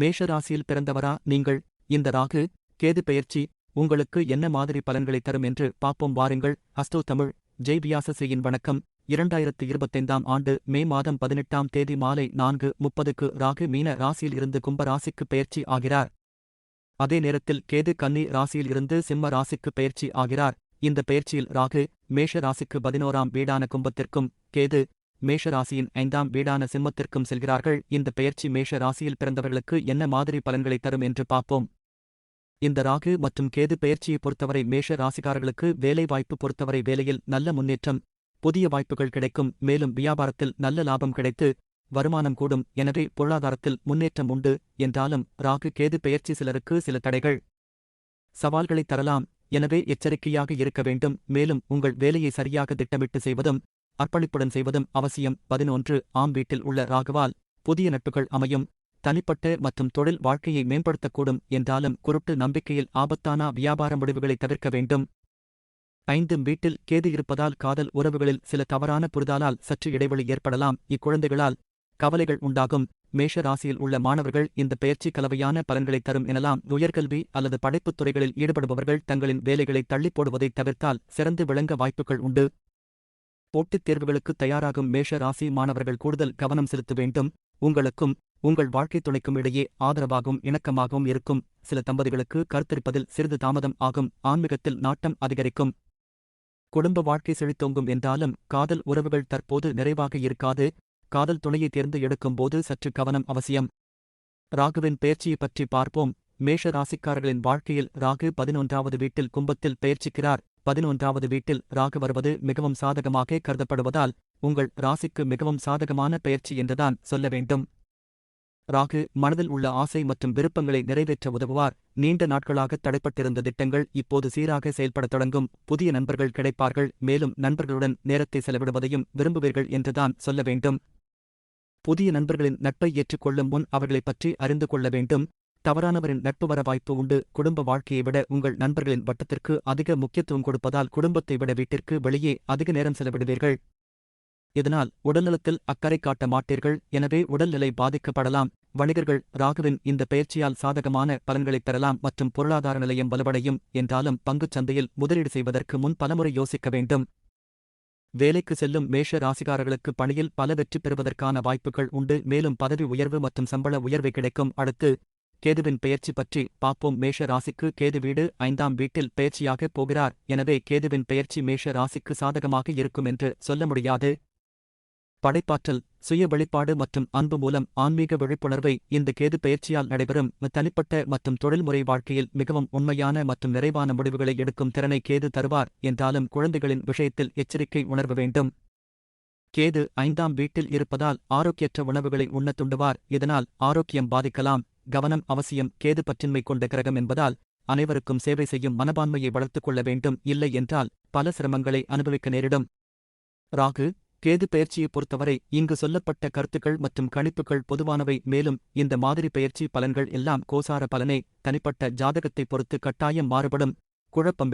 மேஷ ராசியில் பிறந்தவரா நீங்கள்? இந்த ராகு கேது பெயர்ச்சி உங்களுக்கு என்ன மாதிரி பலன்களை தரும் என்று பார்ப்போம். வாருங்கள். அஸ்டோ தமிழ். ஜெய் வியாசசியின் வணக்கம். இரண்டாயிரத்து இருபத்தைந்தாம் ஆண்டு மே மாதம் பதினெட்டாம் தேதி மாலை நான்கு முப்பதுக்கு ராகு மீன ராசியில் இருந்து கும்ப ராசிக்கு பெயர்ச்சி ஆகிறார். அதே நேரத்தில் கேது கன்னி ராசியில் இருந்து சிம்ம ராசிக்கு பெயர்ச்சி ஆகிறார். இந்த பெயர்ச்சியில் ராகு மேஷ ராசிக்கு பதினோராம் வீடான கும்பத்திற்கும் கேது மேஷ ராசியின் ஐந்தாம் வீடான சிம்மத்திற்கும் செல்கிறார்கள். இந்த பெயர்ச்சி மேஷ ராசியில் பிறந்தவர்களுக்கு என்ன மாதிரி பலன்களை தரும் என்று பார்ப்போம். இந்த ராகு மற்றும் கேது பெயர்ச்சியை பொறுத்தவரை மேஷ ராசிக்காரர்களுக்கு வேலை வாய்ப்பு பொறுத்தவரை வேலையில் நல்ல முன்னேற்றம் புதிய வாய்ப்புகள் கிடைக்கும். மேலும் வியாபாரத்தில் நல்ல லாபம் கிடைத்து வருமானம் கூடும். எனவே பொருளாதாரத்தில் முன்னேற்றம் உண்டு என்றாலும் ராகு கேது பெயர்ச்சி சிலருக்கு சில தடைகள். சவால்களை தரலாம். எனவே எச்சரிக்கையாக இருக்க வேண்டும். மேலும் உங்கள் வேலையை சரியாக திட்டமிட்டு செய்வதும் அர்ப்பணிப்புடன் செய்வதும் அவசியம். பதினொன்று. ஆம் வீட்டில் உள்ள ராகுவால் புதிய நட்புகள் அமையும். தனிப்பட்ட மற்றும் தொழில் வாழ்க்கையை மேம்படுத்தக்கூடும் என்றாலும் குருட்டு நம்பிக்கையில் ஆபத்தான வியாபார முடிவுகளை தவிர்க்க வேண்டும். ஐந்தும் வீட்டில் கேது இருப்பதால் காதல் உறவுகளில் சில தவறான புரிதலால் சற்று இடைவெளி ஏற்படலாம். இக்குழந்தைகளால் கவலைகள் உண்டாகும். மேஷ ராசியில் உள்ள மாணவர்கள் இந்த பயிற்சி கலவையான பலன்களை தரும் எனலாம். உயர்கல்வி அல்லது படைப்புத் துறைகளில் ஈடுபடுபவர்கள் தங்களின் வேலைகளை தள்ளிப் போடுவதை தவிர்த்தால் சிறந்து விளங்க வாய்ப்புகள் உண்டு. போட்டித் தேர்வுகளுக்கு தயாராகும் மேஷ ராசி மாணவர்கள் கூடுதல் கவனம் செலுத்த வேண்டும். உங்களுக்கும் உங்கள் வாழ்க்கைத் துணைக்கும் இடையே ஆதரவாகவும் இணக்கமாகவும் இருக்கும். சில தம்பதிகளுக்கு கருத்தரிப்பதில் சிறிது தாமதம் ஆகும். ஆன்மீகத்தில் நாட்டம் அதிகரிக்கும். குடும்ப வாழ்க்கை செழித்தோங்கும் என்றாலும் காதல் உறவுகள் தற்போது நிறைவாக இருக்காது. காதல் துணையை தேர்ந்து எடுக்கும்போது சற்று கவனம் அவசியம். ராகுவின் பெயர்ச்சியை பற்றி பார்ப்போம். மேஷ ராசிக்காரர்களின் வாழ்க்கையில் ராகு பதினொன்றாவது வீட்டில் கும்பத்தில் பெயர்ச்சிக்கிறார். பதினொன்றாவது வீட்டில் ராகு வருவது மிகவும் சாதகமாக கருதப்படுவதால் உங்கள் ராசிக்கு மிகவும் சாதகமான பெயர்ச்சி என்றுதான் சொல்ல வேண்டும். ராகு மனதில் உள்ள ஆசை மற்றும் விருப்பங்களை நிறைவேற்ற உதவுவார். நீண்ட நாட்களாக தடைப்பட்டிருந்த திட்டங்கள் இப்போது சீராக செயல்படத் தொடங்கும். புதிய நண்பர்கள் கிடைப்பார்கள். மேலும் நண்பர்களுடன் நேரத்தை செலவிடுவதையும் விரும்புவீர்கள் என்றுதான் சொல்ல வேண்டும். புதிய நண்பர்களின் நட்பை ஏற்றுக்கொள்ளும் முன் அவர்களைப் பற்றி அறிந்து கொள்ள வேண்டும். தவறானவரின் நட்பு வர வாய்ப்பு உண்டு. குடும்ப வாழ்க்கையை விட உங்கள் நண்பர்களின் வட்டத்திற்கு அதிக முக்கியத்துவம் கொடுப்பதால் குடும்பத்தை விட வீட்டிற்கு வெளியே அதிக நேரம் செலவிடுவீர்கள். இதனால் உடல்நலத்தில் அக்கறை காட்ட மாட்டீர்கள். எனவே உடல்நிலை பாதிக்கப்படலாம். வணிகர்கள் ராகுவின் இந்த பயிற்சியால் சாதகமான பலன்களைப் பெறலாம் மற்றும் பொருளாதார நிலையம் வலுவடையும் என்றாலும் பங்குச் சந்தையில் முதலீடு செய்வதற்கு முன் பலமுறை யோசிக்க வேண்டும். வேலைக்கு செல்லும் மேஷ ராசிகாரர்களுக்கு பணியில் பல வெற்றி பெறுவதற்கான வாய்ப்புகள் உண்டு. மேலும் பதவி உயர்வு மற்றும் சம்பள உயர்வு கிடைக்கும். அடுத்து கேதுவின் பெயர்ச்சி பற்றி பாப்போம் மேஷ ராசிக்கு கேது வீடு ஐந்தாம் வீட்டில் பெயர்ச்சியாக போகிறார். எனவே கேதுவின் பெயர்ச்சி மேஷ ராசிக்கு சாதகமாக இருக்கும் என்று சொல்ல முடியாது. படைப்பாற்றல் சுய வெளிப்பாடு மற்றும் அன்பு மூலம் ஆன்மீக விழிப்புணர்வை இந்த கேது பெயர்ச்சியால் நடைபெறும். தனிப்பட்ட மற்றும் தொழில்முறை வாழ்க்கையில் மிகவும் உண்மையான மற்றும் நிறைவான முடிவுகளை எடுக்கும் திறனை கேது தருவார் என்றாலும் குழந்தைகளின் விஷயத்தில் எச்சரிக்கை உணர்வு வேண்டும். கேது ஐந்தாம் வீட்டில் இருப்பதால் ஆரோக்கியற்ற உணவுகளை உண்ணத் துண்டுவார். இதனால் ஆரோக்கியம் பாதிக்கலாம். கவனம் அவசியம் கேது பற்றின்மை கொண்ட கிரகம் என்பதால் அனைவருக்கும் சேவை செய்யும் மனப்பான்மையை வளர்த்துக் கொள்ள வேண்டும். இல்லை என்றால் பல சிரமங்களை அனுபவிக்க நேரிடும். ராகு கேது பயிற்சியை பொறுத்தவரை இங்கு சொல்லப்பட்ட கருத்துக்கள் மற்றும் கணிப்புகள் பொதுவானவை. மேலும் இந்த மாதிரி பெயர்ச்சி பலன்கள் எல்லாம் கோசார பலனே. தனிப்பட்ட ஜாதகத்தை பொறுத்து கட்டாயம் மாறுபடும். குழப்பம்